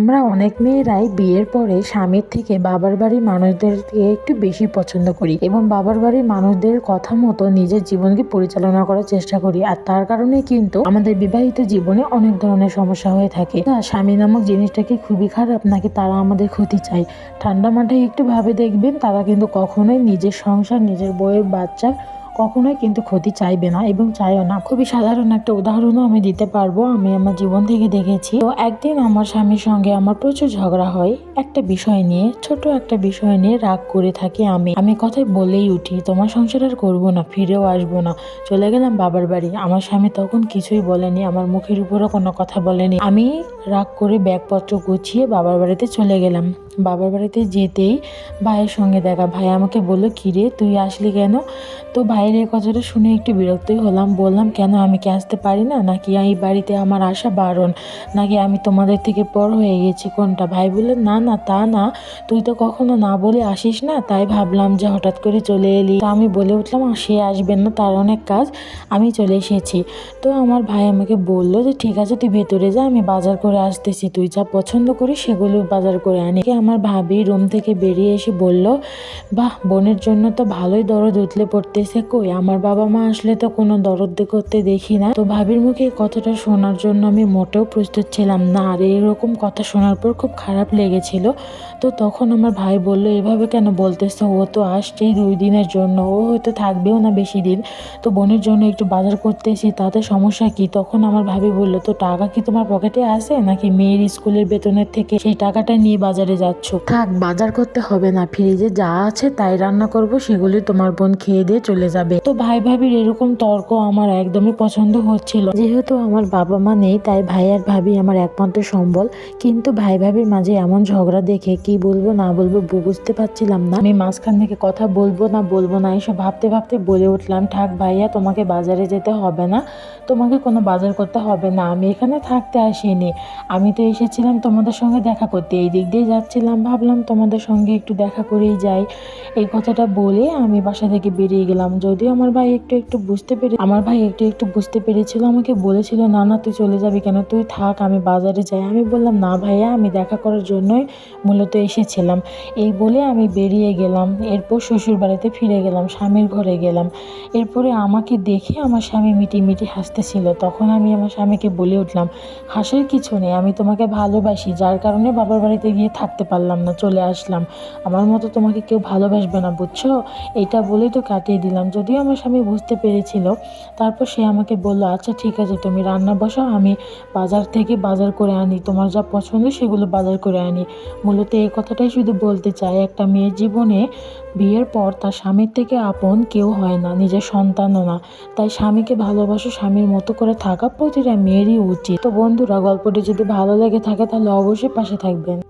আমরা অনেক মেয়েরাই বিয়ের পরে স্বামীর থেকে বাবার বাড়ির মানুষদেরকে একটু বেশি পছন্দ করি এবং বাবার বাড়ির মানুষদের কথা মতো নিজের জীবনকে পরিচালনা করার চেষ্টা করি। আর তার কারণে কিন্তু আমাদের বিবাহিত জীবনে অনেক ধরনের সমস্যা হয়ে থাকে। স্বামী নামক জিনিসটা কি খুবই খারাপ নাকি তারা আমাদের ক্ষতি চায়? ঠান্ডা মাথায় একটু ভাবে দেখবেন, তারা কিন্তু কখনোই নিজের সংসার, নিজের বইয়ের বাচ্চার কখনোই কিন্তু ক্ষতি চাইবে না এবং চাইও না। খুবই সাধারণ একটা উদাহরণও আমি দিতে পারব। আমি আমার জীবন থেকে দেখেছি। তো একদিন আমার স্বামীর সঙ্গে আমার প্রচুর ঝগড়া হয়। একটা বিষয় নিয়ে, ছোট একটা বিষয় নিয়ে রাগ করে থাকি আমি। আমি কথায় বলেই উঠি, তোমার সংসার আর করব না, ফিরেও আসব না। চলে গেলাম বাবার বাড়ি। আমার স্বামী তখন কিছুই বলেনি, আমার মুখের উপরও কোনো কথা বলেনি। আমি রাগ করে ব্যাগপত্র গুছিয়ে বাবার বাড়িতে চলে গেলাম। বাবার বাড়িতে যেতেই ভাইয়ের সঙ্গে দেখা। ভাই আমাকে বলল, কিরে, তুই আসলি কেন? তো ভাইয়ের এই কথাটা শুনে একটু বিরক্তই হলাম। বললাম কেন আমি কি আসতে পারি না? নাকি এই বাড়িতে আমার আসা বারণ? নাকি আমি তোমাদের থেকে পর হয়ে গেছি? কোনটা? ভাই বললেন না না তা না। তুই তো কখনো না বলে আসিস না? তাই ভাবলাম যে হঠাৎ করে চলে এলি। তো আমি বলে উঠলাম "আ, সে আসবেন না তার অনেক কাজ। আমি চলে এসেছি। তো আমার ভাই আমাকে বলল যে ঠিক আছে তুই ভেতরে যা আমি বাজার করে আসতেছি। তুই যা পছন্দ করিস সেগুলো বাজার করে আনি। আমার ভাবি রুম থেকে বেরিয়ে এসে বলল বাহ বোনের জন্য তো ভালোই দরদ উতলে পড়তেছে কই? আমার বাবা মা আসলে তো কোনো দরদ করতে দেখি না। তো ভাবির মুখে কথাটা শোনার জন্য আমি মোটেও প্রস্তুত ছিলাম না। আর এরকম কথা শোনার পর খুব খারাপ লেগেছিল। তো তখন আমার ভাই বলল, এভাবে কেন বলতেছে? ও তো আসছেই দুই দিনের জন্য। ও হয়তো থাকবেও না বেশি দিন তো বোনের জন্য একটু বাজার করতেছি, তাতে সমস্যা কি? তখন আমার ভাবি বলল, তো টাকা কি তোমার পকেটে আছে? নাকি মেয়ের স্কুলের বেতনের থেকে সেই টাকাটা নিয়ে বাজারে যাচ্ছ? থাক, বাজার করতে হবে না। ফ্রিজে যা আছে তাই রান্না করব সেগুলি তোমার বোন খেয়ে দিয়ে চলে যাবে। তো ভাই ভাবির এরকম তর্ক আমার একদমই পছন্দ হচ্ছিল। যেহেতু আমার বাবা মা নেই, তাই ভাই আর ভাবি আমার একমাত্র সম্বল। কিন্তু ভাই ভাবির মাঝে এমন ঝগড়া দেখে কি বলব, না বলব বুঝতে পারছিলাম না। আমি মাঝখান থেকে কথা বলব, না বলব না, এসব ভাবতে ভাবতে বলে উঠলাম ঠাক ভাইয়া, তোমাকে বাজারে যেতে হবে না। তোমাকে কোনো বাজার করতে হবে না। আমি এখানে থাকতে আসিনি। আমি তো এসেছিলাম তোমাদের সঙ্গে দেখা করতে। এই দিক দিয়ে যাচ্ছিলাম, ভাবলাম তোমাদের সঙ্গে একটু দেখা করেই যাই। এই কথাটা বলে আমি বাসা থেকে বেরিয়ে গেলাম। যদিও আমার ভাই একটু একটু বুঝতে পেরে আমার ভাই একটু একটু বুঝতে পেরেছিল, আমাকে বলেছিল, না না, তুই চলে যাবি কেন? তুই থাক, আমি বাজারে যাই। আমি বললাম, না ভাইয়া, আমি দেখা করার জন্যই মূলত এসেছিলাম। এই বলে আমি বেরিয়ে গেলাম, এরপর শ্বশুর বাড়িতে ফিরে গেলাম, স্বামীর ঘরে গেলাম। এরপরে আমাকে দেখে আমার স্বামী মিটি মিটি হাসতেছিল। তখন আমি আমার স্বামীকে বলে উঠলাম, হাসির কিছু নেই, আমি তোমাকে ভালোবাসি, যার কারণে বাবার বাড়িতে গিয়ে থাকতে পারলাম না, চলে আসলাম। আমার মতো তোমাকে কেউ ভালোবাসবে না, বুঝছ? এটা বলেই তো কাটিয়ে দিলাম। যদিও আমার স্বামী বুঝতে পেরেছিল, তারপর সে আমাকে বলল আচ্ছা ঠিক আছে, তুমি রান্না বসাও আমি বাজার থেকে বাজার করে আনি, তোমার যা পছন্দ সেগুলো বাজার করে আনি। মূলত এই কথাটাই শুধু বলতে চাই, একটা মেয়ের জীবনে বিয়ের পর তার স্বামীর থেকে আপন কেউ হয় না, নিজের সন্তানও না। তাই স্বামীকে ভালোবাসো, স্বামীর মতো করে থাকা প্রতিটা মেয়েরই উচিত। তো বন্ধুরা, গল্পটি যদি ভালো লেগে থাকে, তাহলে অবশ্যই পাশে থাকবেন।